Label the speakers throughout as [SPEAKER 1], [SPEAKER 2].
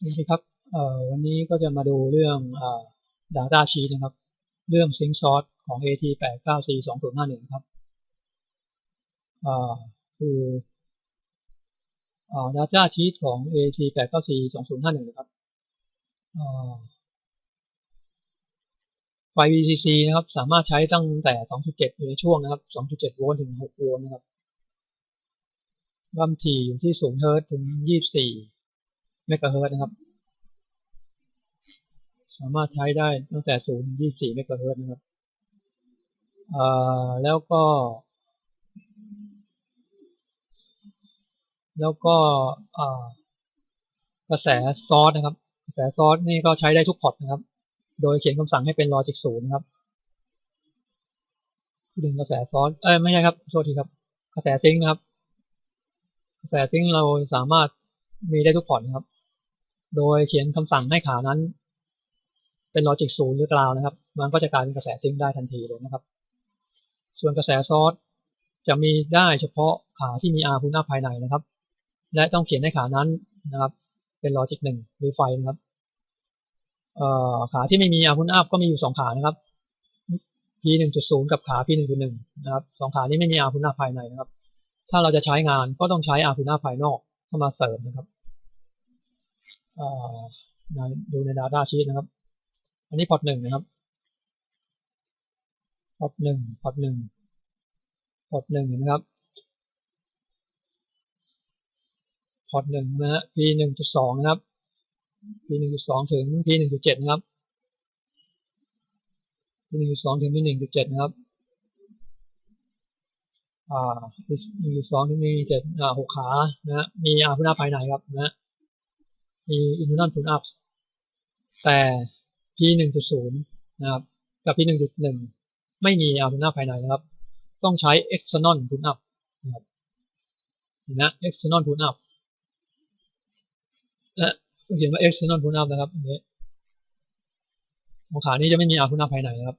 [SPEAKER 1] สวัสดีครับเอ่อวันนี้ก็จะมาดูเรื่องเอ่อ data sheet นะครับ เรื่อง sync source ของ AT 8 9 4 2 0 5 1ครับเอ่อคือเอ่อ data sheet ของ AT 8 9 4 2 0 5 1นะครับเอ่อไฟ VCC นะครับ สามารถใช้ตั้งแต่ 2.7ในช่วงนะครับ 2.7 โวลต์ถึง 6 โวลต์นะครับความถี่อยู่ที่0เฮิร์ตถึง 24 เมกะเฮิร์ตนะครับ สามารถใช้ได้ตั้งแต่0ถึง24เมกะเฮิร์ตนะครับแล้วก็ แล้วก็กระแสซอสนะครับ กระแสซอสนี่ก็ใช้ได้ทุกพอร์ตนะครับ โดยเขียนคำสั่งให้เป็นลอจิกศูนย์นะครับดึงกระแสซอสเอ้ยไม่ใช่ครับโทษทีครับ กระแสซิงค์นะครับ กระแสซิงค์เราสามารถมีได้ทุกพอร์ตนะครับ โดยเขียนคำสั่งให้ขานั้น เป็นลอจิกศูนย์หรือกลาวนะครับ มันก็จะกลายเป็นกระแสซิงได้ทันทีเลยนะครับ ส่วนกระแสซอสจะมีได้เฉพาะขาที่มีอาร์พุนาภายในนะครับ และต้องเขียนให้ขานั้นนะครับ เป็นลอจิกหนึ่งหรือไฟนะครับขาที่ไม่มีอาร์พุนอัพก็มีอยู่สองขานะครับ P หนึ่งจุดศูนย์กับขา P หนึ่งจุดหนึ่งนะครับสองขานี้ไม่มีอาร์พุนาภายในนะครับ ถ้าเราจะใช้งานก็ต้องใช้อาร์พุนาภายนอกเข้ามาเสริมนะครับ ดูใน Data Sheet นะครับ อันนี้พอร์ตหนึ่งนะครับ พอร์ตหนึ่งพอร์ตหนึ่งพอร์ตหนึ่งนะครับ พอร์ตหนึ่งนะฮะ P หนึ่งจุดสองนะครับ P หนึ่งจุดสองถึง P หนึ่งจุดเจ็ดนะครับ P หนึ่งจุดสองถึง P หนึ่งจุดเจ็ดนะครับ อ่า P หนึ่งจุดสองถึง P เจ็ดอ่าหกขา นะฮะ มีอาพุนาภายในครับ นะฮะ มีอินทูนัลพุนอัพแต่ P หนึ่งจุดศูนย์นะครับกับ P หนึ่งจุดหนึ่งไม่มีอาพุนาภายในนะครับ ต้องใช้ external pull up นะครับนไหม external pull up และเขียนว่า external pull up นะครับนี้ของขานี้จะไม่มีอาพุนาภายในนะครับ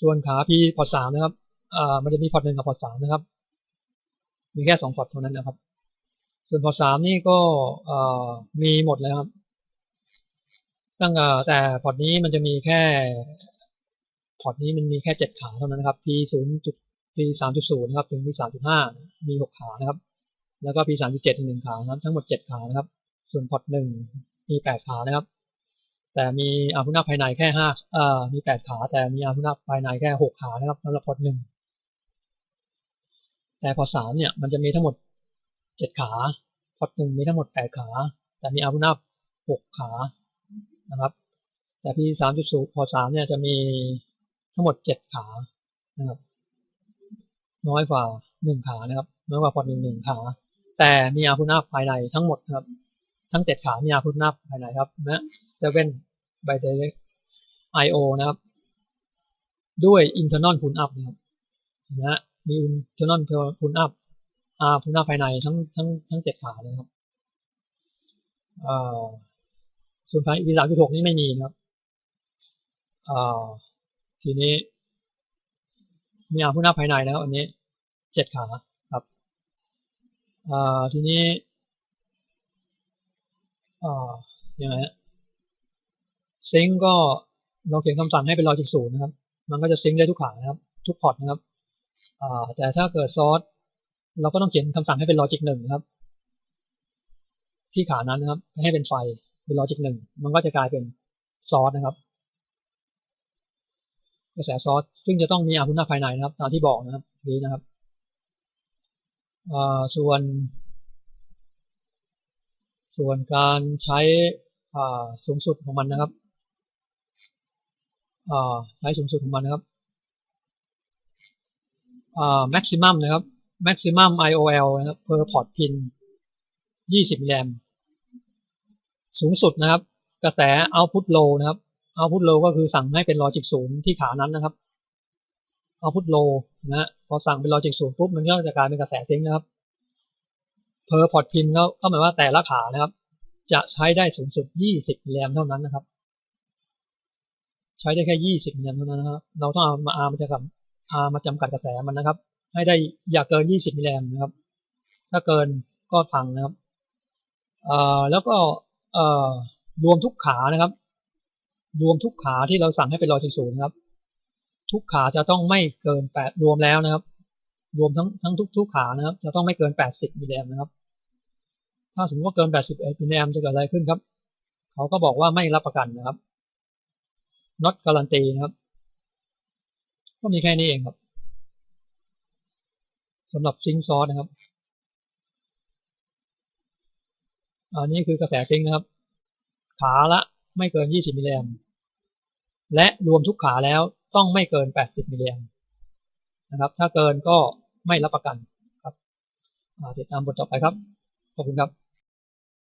[SPEAKER 1] ส่วนขา P พอร์ตสามนะครับอ่ามันจะมีพอร์ตหนึ่งกับพอร์ตสามนะครับ มีแค่สองพอร์ตเท่านั้นนะครับ ส่วนพอสามนี่ก็มีหมดแล้วครับ ตั้งแต่พอร์ตนี้มันจะมีแค่พอร์ตนี้มันมีแค่เจ็ดขาเท่านั้นนะครับ P ศูนย์จุด P สามจุดศูนย์นะครับ ถึง P สามจุดห้ามีหกขานะครับ แล้วก็ P สามจุดเจ็ดอีกหนึ่งขานะครับ ทั้งหมดเจ็ดขานะครับ ส่วนพอร์ตหนึ่งมีแปดขานะครับ แต่มีอาพุนาภายในแค่ห้าเอ่อมีแปดขา แต่มีอาพุนาภายในแค่หกขานะครับสำหรับพอร์ตหนึ่งแต่พอสามเนี่ยมันจะมีทั้งหมด เจ็ดขาพอตหนึ่งมีทั้งหมดแปดขา แต่มีอาพุนาหกขานะครับ แต่ P สามจุดศูนย์พอสามเนี่ยจะมีทั้งหมดเจ็ดขานะครับ น้อยกว่าหนึ่งขานะครับ น้อยกว่าพอตหนึ่งหนึ่งขา แต่มีอาพุนาภายในทั้งหมดนะครับ ทั้งเจ็ดขามีอาพุนาภายในครับนะเซเว่นไบเดเ IO นะครับ ด้วย internal pull up นะครับนะมี internal pull up อาพุนาภายในทั้งทั้งทั้งเจ็ดขาเลยครับส่วนภายวีสามจุดหกนี่ไม่มีนะครับทีนี้มีอาผู้หน้าภายในแล้ว อันนี้เจ็ดขาครับทีนี้ยังไงซิงก็เราเขียนคำสั่งให้เป็นลอยจิกศูนย์นะครับ มันก็จะซิงได้ทุกขานะครับ ทุกพอร์ตนะครับแต่ถ้าเกิดซอส เราก็ต้องเขียนคำสั่งให้เป็นลอจิกหนึ่งครับ ที่ขานั้นนะครับ ให้เป็นไฟเป็นลอจิกหนึ่งมันก็จะกลายเป็นซอสนะครับกระแสซอสซึ่งจะต้องมีอาพุนาภายในนะครับ ตามที่บอกนะครับนี้นะครับส่วน ส่วนการใช้สูงสุดของมันนะครับใช้สูงสุดของมันนะครับ maximum นะครับ maximum IOL นะครับ per port pin 20มิลลิแอมสูงสุดนะครับ กระแส output low นะครับเอาพุทโลก็คือสั่งให้เป็นลอจิกศูนย์ที่ขานั้นนะครับเอาพุทโลนะพอสั่งเป็นลอจิกศูนย์ปุ๊บมันก็จะกลายเป็นกระแสซิงค์นะครับเพอร์พอร์ตพินก็หมายว่าแต่ละขานะครับ จะใช้ได้สูงสุด 20มิลลิแอมเท่านั้นนะครับ ใช้ได้แค่ 20มิลลิแอมเท่านั้นนะครับ เราต้องเอามาอามาจะกับอามาจำกัดกระแสมันนะครับ ให้ได้อย่าเกิน 20 มิลลิแอมนะครับ ถ้าเกินก็พังนะครับเอ่อแล้วก็เอ่อรวมทุกขานะครับ รวมทุกขาที่เราสั่งให้เป็นรอยศูนย์นะครับ ทุกขาจะต้องไม่เกินแปดรวมแล้วนะครับ รวมทั้งทั้งทุกทุกขานะครับ จะต้องไม่เกินแปดสิบมิลลิแอมนะครับ ถ้าสมมติว่าเกินแปดสิบมิลลิแอมจะเกิดอะไรขึ้นครับ เขาก็บอกว่าไม่รับประกันนะครับ not guarantee นะครับ ก็มีแค่นี้เองครับ สำหรับซิงซอสนะครับ อันนี้คือกระแสซิงนะครับ ขาละไม่เกิน 20 มิลลิแอมและรวมทุกขาแล้วต้องไม่เกิน 80 มิลลิแอมนะครับ ถ้าเกินก็ไม่รับประกันครับติดตามบทต่อไปครับ ขอบคุณครับ